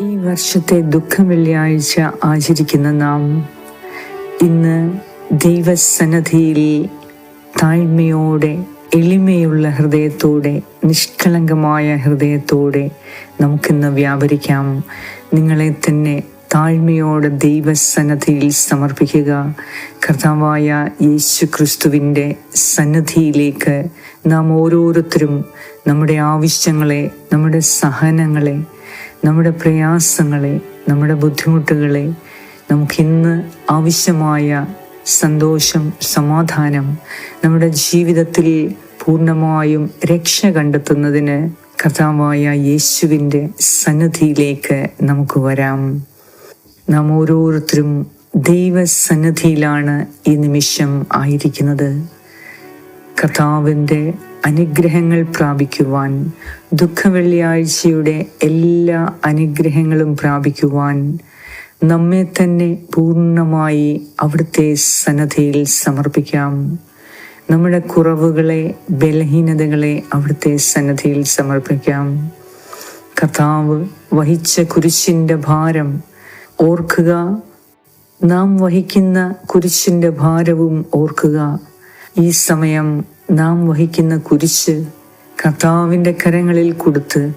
ഈ വർഷത്തെ ദുഃഖ വെള്ളിയാഴ്ച ആചരിക്കുന്ന നാം ഇന്ന് ദൈവസന്നദ്ധിയിൽ താഴ്മയോടെ എളിമയുള്ള ഹൃദയത്തോടെ നിഷ്കളങ്കമായ ഹൃദയത്തോടെ നമുക്കിന്ന് വ്യാപരിക്കാം. നിങ്ങളെ തന്നെ താഴ്മയോടെ ദൈവസന്നദ്ധിയിൽ സമർപ്പിക്കുക. കർത്താവായ യേശു ക്രിസ്തുവിന്റെ സന്നദ്ധിയിലേക്ക് നാം ഓരോരുത്തരും നമ്മുടെ ആവശ്യങ്ങളെ നമ്മുടെ സഹനങ്ങളെ നമ്മുടെ പ്രയാസങ്ങളെ നമ്മുടെ ബുദ്ധിമുട്ടുകളെ നമുക്കിന്ന് ആവശ്യമായ സന്തോഷം സമാധാനം നമ്മുടെ ജീവിതത്തിൽ പൂർണമായും രക്ഷ കണ്ടെത്തുന്നതിന് കഥാവായ യേശുവിന്റെ സന്നദ്ധിയിലേക്ക് നമുക്ക് വരാം. നാം ഓരോരുത്തരും ദൈവസന്നിധിയിലാണ് ഈ നിമിഷം ആയിരിക്കുന്നത്. കർത്താവിന്റെ അനുഗ്രഹങ്ങൾ പ്രാപിക്കുവാൻ ദുഃഖവെള്ളിയാഴ്ചയുടെ എല്ലാ അനുഗ്രഹങ്ങളും പ്രാപിക്കുവാൻ നമ്മെ തന്നെ പൂർണമായി അവിടുത്തെ സന്നദ്ധയിൽ സമർപ്പിക്കാം. നമ്മുടെ കുറവുകളെ ബലഹീനതകളെ അവിടുത്തെ സന്നദ്ധയിൽ സമർപ്പിക്കാം. കർത്താവ് വഹിച്ച കുരിശിന്റെ ഭാരം ഓർക്കുക. നാം വഹിക്കുന്ന കുരിശിന്റെ ഭാരവും ഓർക്കുക. ഈ സമയം നാം വഹിക്കുന്ന കുരിശ് കർത്താവിന്റെ കരങ്ങളിൽ കൊടുത്ത്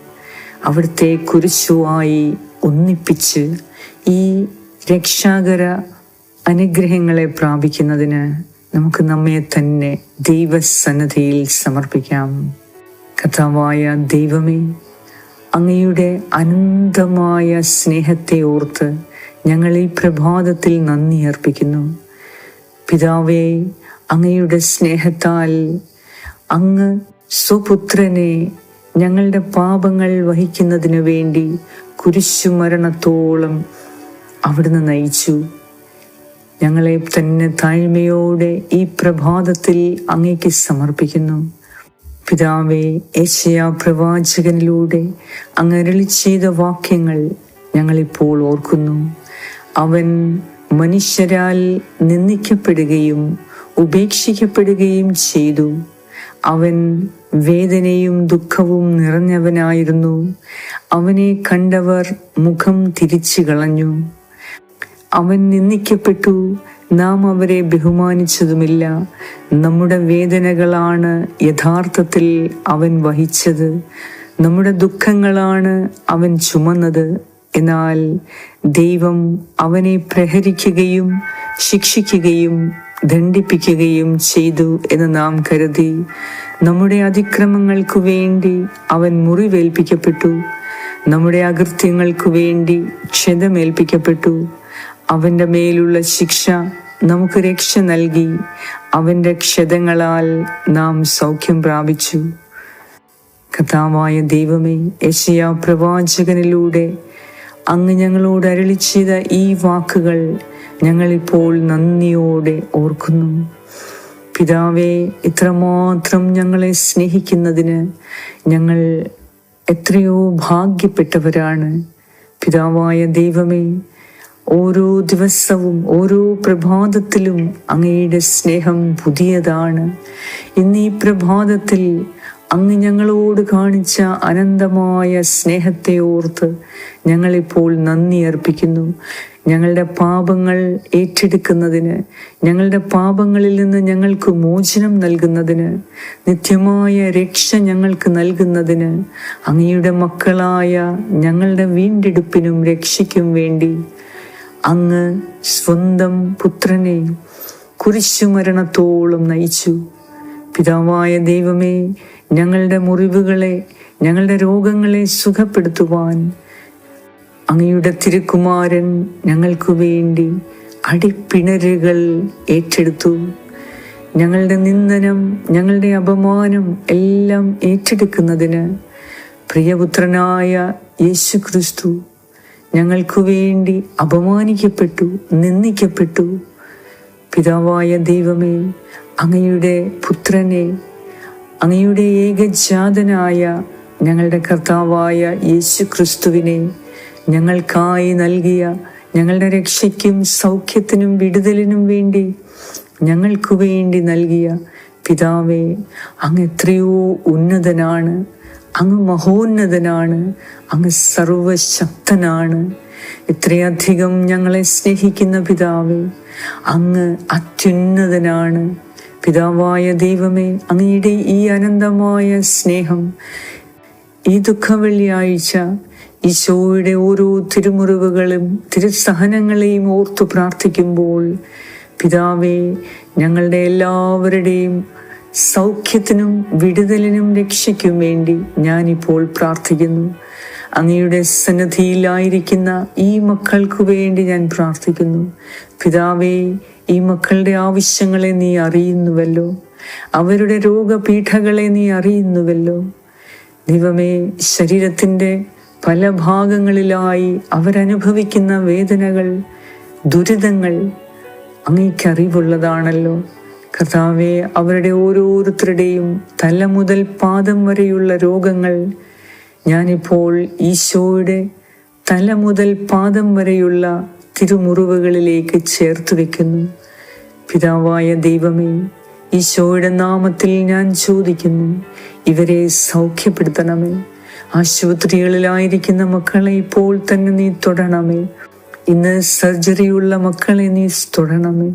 അവിടുത്തെ കുരിശുമായി ഒന്നിപ്പിച്ച് ഈ രക്ഷാകര അനുഗ്രഹങ്ങളെ പ്രാപിക്കുന്നതിന് നമുക്ക് നമ്മെ തന്നെ ദൈവസന്നദ്ധിയിൽ സമർപ്പിക്കാം. കഥാവായ ദൈവമേ അങ്ങയുടെ അനന്തമായ സ്നേഹത്തെ ഓർത്ത് ഞങ്ങൾ ഈ പ്രഭാതത്തിൽ നന്ദി അർപ്പിക്കുന്നു. പിതാവേ അങ്ങയുടെ സ്നേഹത്താൽ അങ്ങ് സ്വപുത്രനെ ഞങ്ങളുടെ പാപങ്ങൾ വഹിക്കുന്നതിനു വേണ്ടി കുരിശുമരണത്തോളം അവിടുന്ന് നയിച്ചു. ഞങ്ങളെ തന്നെ താഴ്മയോടെ ഈ പ്രഭാതത്തിൽ അങ്ങേക്ക് സമർപ്പിക്കുന്നു. പിതാവേ ഏഷ്യ പ്രവാചകനിലൂടെ അങ്ങ് അരുളി ചെയ്ത വാക്യങ്ങൾ ഞങ്ങളിപ്പോൾ ഓർക്കുന്നു. അവൻ മനുഷ്യരാൽ നിന്ദിക്കപ്പെടുകയും ഉപേക്ഷിക്കപ്പെടുകയും ചെയ്തു. അവൻ വേദനയും ദുഃഖവും നിറഞ്ഞവനായിരുന്നു. അവനെ കണ്ടവർ മുഖം തിരിച്ചു കളഞ്ഞു. അവൻ നിന്ദിക്കപ്പെട്ടു നാം അവരെ ബഹുമാനിച്ചതുമില്ല. നമ്മുടെ വേദനകളാണ് യഥാർത്ഥത്തിൽ അവൻ വഹിച്ചത്. നമ്മുടെ ദുഃഖങ്ങളാണ് അവൻ ചുമന്നത്. എന്നാൽ ദൈവം അവനെ പ്രഹരിക്കുകയും ശിക്ഷിക്കുകയും ദണ്ഡിപ്പിക്കുകയും ചെയ്തു എന്ന് നാം കരുതി. നമ്മുടെ അതിക്രമങ്ങൾക്കു വേണ്ടി അവൻ മുറിവേൽപ്പിക്കപ്പെട്ടു. നമ്മുടെ അകൃത്യങ്ങൾക്ക് വേണ്ടി ക്ഷതമേൽപ്പിക്കപ്പെട്ടു. അവന്റെ മേലുള്ള ശിക്ഷ നമുക്ക് രക്ഷ നൽകി. അവന്റെ ക്ഷതങ്ങളാൽ നാം സൗഖ്യം പ്രാപിച്ചു. കഥാവായ ദൈവമേ യശയാ പ്രവാചകനിലൂടെ അങ്ങ് ഞങ്ങളോട് അരളി ചെയ്ത ഈ വാക്കുകൾ ഞങ്ങളിപ്പോൾ നന്ദിയോടെ ഓർക്കുന്നു. പിതാവെ ഇത്രമാത്രം ഞങ്ങളെ സ്നേഹിക്കുന്നതിന് ഞങ്ങൾ എത്രയോ ഭാഗ്യപ്പെട്ടവരാണ്. പിതാവായ ദൈവമേ ഓരോ ദിവസവും ഓരോ പ്രഭാതത്തിലും അങ്ങയുടെ സ്നേഹം പുതിയതാണ്. ഇന്ന് പ്രഭാതത്തിൽ അങ്ങ് ഞങ്ങളോട് കാണിച്ച അനന്തമായ സ്നേഹത്തെ ഓർത്ത് ഞങ്ങളിപ്പോൾ നന്ദി അർപ്പിക്കുന്നു. ഞങ്ങളുടെ പാപങ്ങൾ ഏറ്റെടുക്കുന്നതിന് ഞങ്ങളുടെ പാപങ്ങളിൽ നിന്ന് ഞങ്ങൾക്ക് മോചനം നൽകുന്നതിന് നിത്യമായ രക്ഷ ഞങ്ങൾക്ക് നൽകുന്നതിന് അങ്ങയുടെ മക്കളായ ഞങ്ങളുടെ വീണ്ടെടുപ്പിനും രക്ഷയ്ക്കും വേണ്ടി അങ്ങ് സ്വന്തം പുത്രനെ കുരിശുമരണത്തോളം നയിച്ചു. പിതാവായ ദൈവമേ ഞങ്ങളുടെ മുറിവുകളെ ഞങ്ങളുടെ രോഗങ്ങളെ സുഖപ്പെടുത്തുവാൻ അങ്ങയുടെ തിരുക്കുമാരൻ ഞങ്ങൾക്കു വേണ്ടി അടിപ്പിണരുകൾ ഏറ്റെടുത്തു. ഞങ്ങളുടെ നിന്ദനം ഞങ്ങളുടെ അപമാനം എല്ലാം ഏറ്റെടുക്കുന്നതിന് പ്രിയപുത്രനായ യേശു ക്രിസ്തു ഞങ്ങൾക്കു വേണ്ടി അപമാനിക്കപ്പെട്ടു നിന്ദിക്കപ്പെട്ടു. പിതാവായ ദൈവമേ അങ്ങയുടെ പുത്രനെ അങ്ങയുടെ ഏകജാതനായ ഞങ്ങളുടെ കർത്താവായ യേശു ക്രിസ്തുവിനെ ഞങ്ങൾക്കായി നൽകിയ ഞങ്ങളുടെ രക്ഷയ്ക്കും സൗഖ്യത്തിനും വിടുതലിനും വേണ്ടി ഞങ്ങൾക്ക് വേണ്ടി നൽകിയ പിതാവേ അങ്ങ് എത്രയോ ഉന്നതനാണ് അങ്ങ് മഹോന്നതനാണ് അങ്ങ് സർവശക്തനാണ്. ഇത്രയധികം ഞങ്ങളെ സ്നേഹിക്കുന്ന പിതാവേ അങ്ങ് അത്യുന്നതനാണ്. പിതാവായ ദൈവമേ അങ്ങയുടെ ഈ അനന്തമായ സ്നേഹം ഈ ദുഃഖവെള്ളിയാഴ്ച ഈശോയുടെ ഓരോ തിരുമുറിവുകളും തിരുസഹനങ്ങളെയും ഓർത്തു പ്രാർത്ഥിക്കുമ്പോൾ പിതാവേ ഞങ്ങളുടെ എല്ലാവരുടെയും സൗഖ്യത്തിനും വിടുതലിനും രക്ഷയ്ക്കും വേണ്ടി ഞാനിപ്പോൾ പ്രാർത്ഥിക്കുന്നു. അങ്ങയുടെ സന്നദ്ധിയിലായിരിക്കുന്ന ഈ മക്കൾക്ക് വേണ്ടി ഞാൻ പ്രാർത്ഥിക്കുന്നു. പിതാവേ ഈ മക്കളുടെ ആവശ്യങ്ങളെ നീ അറിയുന്നുവല്ലോ. അവരുടെ രോഗപീഠകളെ നീ അറിയുന്നുവല്ലോ. ദൈവമേ ശരീരത്തിന്റെ പല ഭാഗങ്ങളിലായി അവരനുഭവിക്കുന്ന വേദനകൾ ദുരിതങ്ങൾ അങ്ങേക്കറിവുള്ളതാണല്ലോ. കർത്താവെ അവരുടെ ഓരോരുത്തരുടെയും തല മുതൽ പാദം വരെയുള്ള രോഗങ്ങൾ ഞാനിപ്പോൾ ഈശോയുടെ തല മുതൽ പാദം വരെയുള്ള തിരുമുറിവുകളിലേക്ക് ചേർത്ത് വെക്കുന്നു. പിതാവായ ദൈവമേ ഈശോയുടെ നാമത്തിൽ ഞാൻ ചോദിക്കുന്നു ഇവരെ സൗഖ്യപ്പെടുത്തണമേ. ആശുപത്രികളിലായിരിക്കുന്ന മക്കളെ ഇപ്പോൾ തന്നെ നീ തൊടണമേ. ഇന്ന് സർജറിയുള്ള മക്കളെ നീ തൊടണമേ.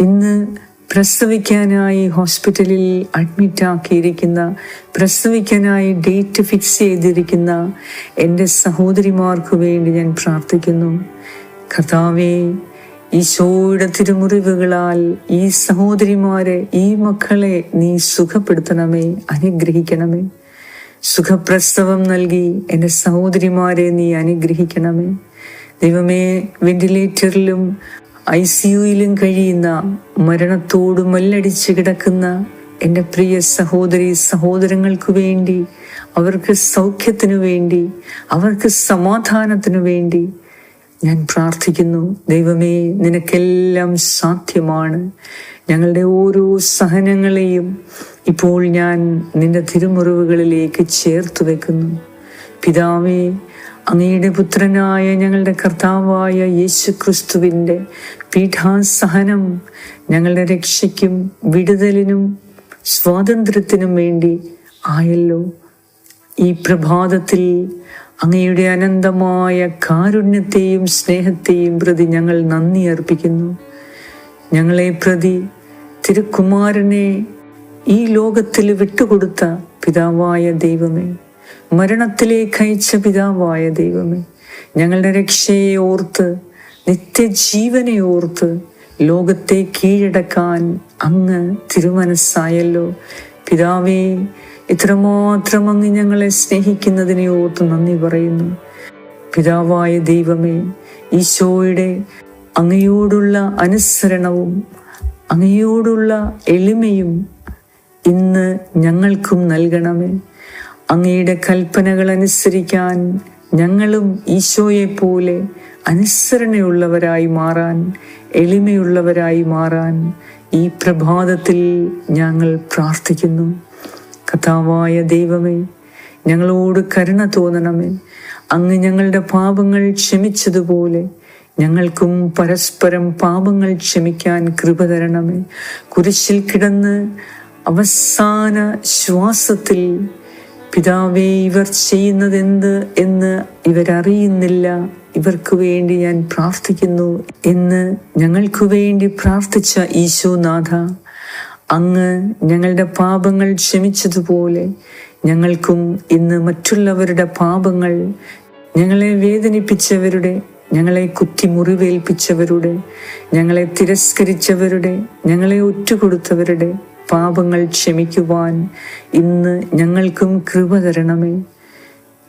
ഇന്ന് പ്രസവിക്കാനായി ഹോസ്പിറ്റലിൽ അഡ്മിറ്റ് ആക്കിയിരിക്കുന്ന പ്രസവിക്കാനായി ഡേറ്റ് ഫിക്സ് ചെയ്തിരിക്കുന്ന എന്റെ സഹോദരിമാർക്ക് വേണ്ടി ഞാൻ പ്രാർത്ഥിക്കുന്നു. കർത്താവേ ഈശോയുടെ തിരുമുറിവുകളാൽ ഈ സഹോദരിമാരെ ഈ മക്കളെ നീ സുഖപ്പെടുത്തണമേ അനുഗ്രഹിക്കണമേ. സുഖപ്രസവം നൽകി എന്റെ സഹോദരിമാരെ നീ അനുഗ്രഹിക്കണമേ. ദൈവമേ വെന്റിലേറ്ററിലും ഐ സിയുയിലും കഴിയുന്ന മരണത്തോട് മല്ലടിച്ച് കിടക്കുന്ന എന്റെ പ്രിയ സഹോദരി സഹോദരങ്ങൾക്ക് വേണ്ടി അവർക്ക് സൗഖ്യത്തിനു വേണ്ടി അവർക്ക് സമാധാനത്തിനു വേണ്ടി ഞാൻ പ്രാർത്ഥിക്കുന്നു ദൈവമേ നിനക്കെല്ലാം സാധ്യമാണ്. ഞങ്ങളുടെ ഓരോ സഹനങ്ങളെയും ഇപ്പോൾ ഞാൻ നിന്റെ തിരുമുറിവുകളിലേക്ക് ചേർത്ത് വെക്കുന്നു. പിതാവേ അങ്ങയുടെ പുത്രനായ ഞങ്ങളുടെ കർത്താവായ യേശു ക്രിസ്തുവിന്റെ പീഠാസഹനം ഞങ്ങളുടെ രക്ഷയ്ക്കും വിടുതലിനും സ്വാതന്ത്ര്യത്തിനും വേണ്ടി ആയല്ലോ. ഈ പ്രഭാതത്തിൽ അങ്ങയുടെ അനന്തമായ കാരുണ്യത്തെയും സ്നേഹത്തെയും പ്രതി ഞങ്ങൾ നന്ദി അർപ്പിക്കുന്നു. ഞങ്ങളെ പ്രതി തിരുക്കുമാരനെ ഈ ലോകത്തിൽ വിട്ടുകൊടുത്ത പിതാവായ ദൈവമേ മരണത്തിലേക്ക് അയച്ച പിതാവായ ദൈവമേ ഞങ്ങളുടെ രക്ഷയെ ഓർത്ത് നിത്യജീവനെ ഓർത്ത് ലോകത്തെ കീഴടക്കാൻ അങ്ങ് തിരുമനസ്സായല്ലോ. പിതാവേ ഇത്രമാത്രം അങ്ങ് ഞങ്ങളെ സ്നേഹിക്കുന്നതിനെ ഓർത്ത് നന്ദി പറയുന്നു. പിതാവായ ദൈവമേ ഈശോയുടെ അങ്ങയോടുള്ള അനുസരണവും അങ്ങയോടുള്ള എളിമയും ഇന്ന് ഞങ്ങൾക്കും നൽകണമേ. അങ്ങയുടെ കൽപ്പനകൾ അനുസരിക്കാൻ ഞങ്ങളും ഈശോയെ പോലെ അനുസരണയുള്ളവരായി മാറാൻ എളിമയുള്ളവരായി മാറാൻ ഈ പ്രഭാതത്തിൽ ഞങ്ങൾ പ്രാർത്ഥിക്കുന്നു. കഥാവായ ദൈവമേ ഞങ്ങളോട് കരുണ തോന്നണമേ. അങ്ങ് ഞങ്ങളുടെ പാപങ്ങൾ ക്ഷമിച്ചതുപോലെ ഞങ്ങൾക്കും പരസ്പരം പാപങ്ങൾ ക്ഷമിക്കാൻ കൃപ തരണമേ. കുരിശിൽ കിടന്ന് അവസാന ശ്വാസത്തിൽ പിതാവേ ഇവർ ചെയ്യുന്നതെന്ത് എന്ന് ഇവരറിയുന്നില്ല. ഇവർക്ക് വേണ്ടി ഞാൻ പ്രാർത്ഥിക്കുന്നു എന്ന് ഞങ്ങൾക്ക് വേണ്ടി പ്രാർത്ഥിച്ച ഈശോനാഥ. അങ്ങ് ഞങ്ങളുടെ പാപങ്ങൾ ക്ഷമിച്ചതുപോലെ ഞങ്ങൾക്കും ഇന്ന് മറ്റുള്ളവരുടെ പാപങ്ങൾ ഞങ്ങളെ വേദനിപ്പിച്ചവരുടെ ഞങ്ങളെ കുത്തി മുറിവേൽപ്പിച്ചവരുടെ ഞങ്ങളെ തിരസ്കരിച്ചവരുടെ ഞങ്ങളെ ഒറ്റുകൊടുത്തവരുടെ പാപങ്ങൾ ക്ഷമിക്കുവാൻ ഇന്ന് ഞങ്ങൾക്കും കൃപ തരണമേ.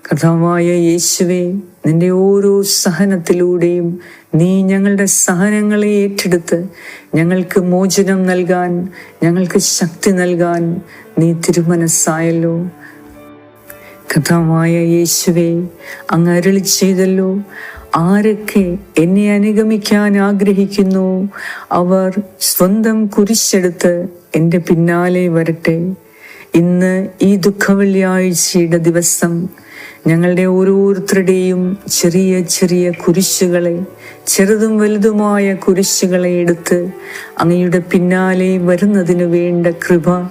കഥാവായ യേശുവെ നിന്റെ ഓരോ സഹനത്തിലൂടെയും നീ ഞങ്ങളുടെ സഹനങ്ങളെ ഏറ്റെടുത്ത് ഞങ്ങൾക്ക് മോചനം നൽകാൻ ഞങ്ങൾക്ക് ശക്തി നൽകാൻ നീ തിരുമനസ്സായല്ലോ. കഥാവായ യേശുവെ അങ്ങ് അരളി ചെയ്തല്ലോ ആരൊക്കെ എന്നെ അനുഗമിക്കാൻ ആഗ്രഹിക്കുന്നു അവർ സ്വന്തം കുരിശെടുത്ത് എന്റെ പിന്നാലെ വരട്ടെ. ഇന്ന് ഈ ദുഃഖവെള്ളിയാഴ്ചയുടെ ദിവസം ഞങ്ങളുടെ ഓരോരുത്തരുടെയും ചെറിയ ചെറിയ കുരിശുകളെ ചെറുതും വലുതുമായ കുരിശുകളെ എടുത്ത് അങ്ങയുടെ പിന്നാലെ വരുന്നതിന് വേണ്ട കൃപ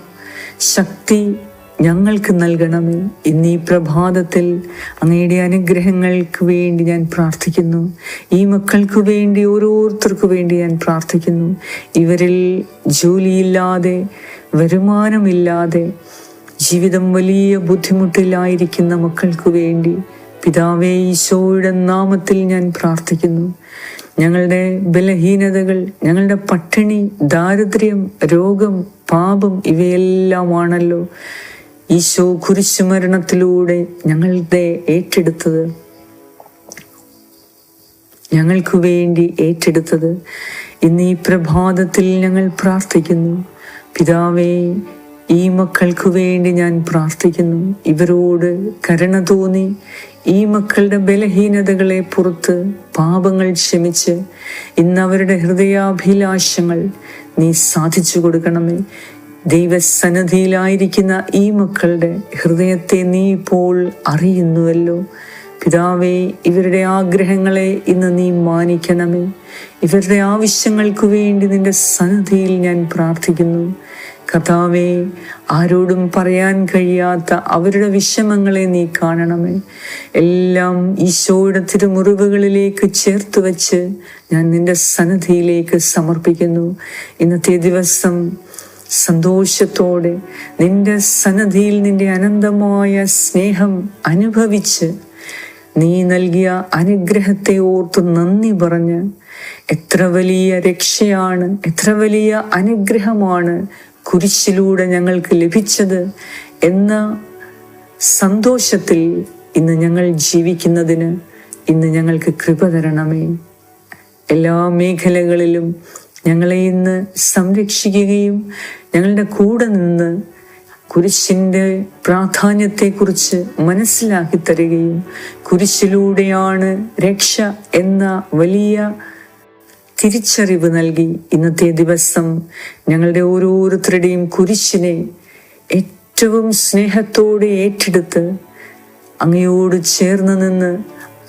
ശക്തി ഞങ്ങൾക്ക് നൽകണമേ. ഇന്ന് ഈ പ്രഭാതത്തിൽ അങ്ങയുടെ അനുഗ്രഹങ്ങൾക്ക് വേണ്ടി ഞാൻ പ്രാർത്ഥിക്കുന്നു. ഈ മക്കൾക്ക് വേണ്ടി ഓരോരുത്തർക്കു വേണ്ടി ഞാൻ പ്രാർത്ഥിക്കുന്നു. ഇവരിൽ ജോലിയില്ലാതെ വരുമാനമില്ലാതെ ജീവിതം വലിയ ബുദ്ധിമുട്ടിലായിരിക്കുന്ന മക്കൾക്ക് വേണ്ടി പിതാവേ ഈശോയുടെ നാമത്തിൽ ഞാൻ പ്രാർത്ഥിക്കുന്നു. ഞങ്ങളുടെ ബലഹീനതകൾ ഞങ്ങളുടെ പട്ടിണി ദാരിദ്ര്യം രോഗം പാപം ഇവയെല്ലാമാണല്ലോ ഈശോ കുരിശുമരണത്തിലൂടെ ഞങ്ങളുടെ ഏറ്റെടുത്തത്. ഞങ്ങൾക്ക് വേണ്ടി ഏറ്റെടുത്തത്. ഇന്ന് ഈ പ്രഭാതത്തിൽ ഞങ്ങൾ പ്രാർത്ഥിക്കുന്നു. പിതാവേ ഈ മക്കൾക്ക് വേണ്ടി ഞാൻ പ്രാർത്ഥിക്കുന്നു. ഇവരോട് കരുണ തോന്നി. ഈ മക്കളുടെ ബലഹീനതകളെ പുറത്ത് പാപങ്ങൾ ക്ഷമിച്ച് ഇന്ന് അവരുടെ ഹൃദയാഭിലാഷങ്ങൾ നീ സാധിച്ചു കൊടുക്കണമേ. ദൈവസന്നദ്ധിയിലായിരിക്കുന്ന ഈ മക്കളുടെ ഹൃദയത്തെ നീ ഇപ്പോൾ അറിയുന്നുവല്ലോ. പിതാവേ ഇവരുടെ ആഗ്രഹങ്ങളെ ഇന്ന് നീ മാനിക്കണമേ. ഇവരുടെ ആവശ്യങ്ങൾക്ക് വേണ്ടി നിന്റെ സന്നദ്ധിയിൽ ഞാൻ പ്രാർത്ഥിക്കുന്നു. കഥാവേ ആരോടും പറയാൻ കഴിയാത്ത അവരുടെ വിഷമങ്ങളെ നീ കാണണമേ. എല്ലാം ഈശോയുടെ തിരുമുറിവുകളിലേക്ക് ചേർത്ത് വച്ച് ഞാൻ നിന്റെ സന്നദ്ധിയിലേക്ക് സമർപ്പിക്കുന്നു. ഇന്നത്തെ ദിവസം സന്തോഷത്തോടെ നിന്റെ സന്നദ്ധിയിൽ നിന്റെ അനന്തമായ സ്നേഹം അനുഭവിച്ച് നീ നൽകിയ അനുഗ്രഹത്തെ ഓർത്ത് നന്ദി പറഞ്ഞ് എത്ര വലിയ രക്ഷയാണ് എത്ര വലിയ അനുഗ്രഹമാണ് കുരിശിലൂടെ ഞങ്ങൾക്ക് ലഭിച്ചത് എന്ന സന്തോഷത്തിൽ ഇന്ന് ഞങ്ങൾ ജീവിക്കുന്നതിന് ഇന്ന് ഞങ്ങൾക്ക് കൃപ തരണമേ. എല്ലാ മേഖലകളിലും ഞങ്ങളെ ഇന്ന് സംരക്ഷിക്കുകയും ഞങ്ങളുടെ കൂടെ നിന്ന് കുരിശിന്റെ പ്രാധാന്യത്തെക്കുറിച്ച് മനസ്സിലാക്കി തരികയും കുരിശിലൂടെയാണ് രക്ഷ എന്ന വലിയ തിരിച്ചറിവ് നൽകി ഇന്നത്തെ ദിവസം ഞങ്ങളുടെ ഓരോരുത്തരുടെയും കുരിശിനെ ഏറ്റവും സ്നേഹത്തോടെ ഏറ്റെടുത്ത് അങ്ങയോട് ചേർന്ന് നിന്ന്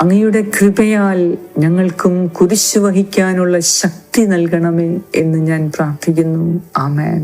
അങ്ങയുടെ കൃപയാൽ ഞങ്ങൾക്കും കുരിശ് വഹിക്കാനുള്ള ശക്തി നൽകണമേ എന്ന് ഞാൻ പ്രാർത്ഥിക്കുന്നു. ആമേൻ.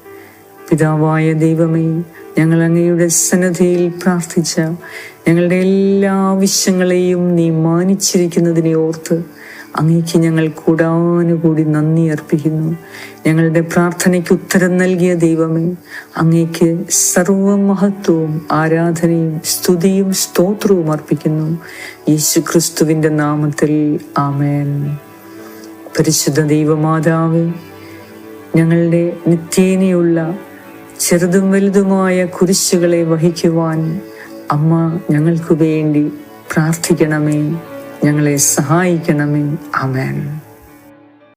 പിതാവായ ദൈവമേ ഞങ്ങൾ അങ്ങയുടെ സന്നദ്ധയിൽ പ്രാർത്ഥിച്ച ഞങ്ങളുടെ എല്ലാ ആവശ്യങ്ങളെയും നീ മാനിച്ചിരിക്കുന്നതിനെ ഓർത്ത് അങ്ങേക്ക് ഞങ്ങൾ കൂടാനുകൂടി നന്ദി അർപ്പിക്കുന്നു. ഞങ്ങളുടെ പ്രാർത്ഥനയ്ക്ക് ഉത്തരം നൽകിയ ദൈവമേ അങ്ങേക്ക് സർവമഹത്വവും ആരാധനയും സ്തുതിയും സ്തോത്രവും അർപ്പിക്കുന്നു. യേശു ക്രിസ്തുവിന്റെ നാമത്തിൽ ആമേൻ. പരിശുദ്ധ ദൈവമാതാവ് ഞങ്ങളുടെ നിത്യേനയുള്ള ചെറുതും വലുതുമായ കുരിശുകളെ വഹിക്കുവാൻ അമ്മ ഞങ്ങൾക്ക് വേണ്ടി പ്രാർത്ഥിക്കണമേ ഞങ്ങളെ സഹായിക്കണമേ. ആമേൻ.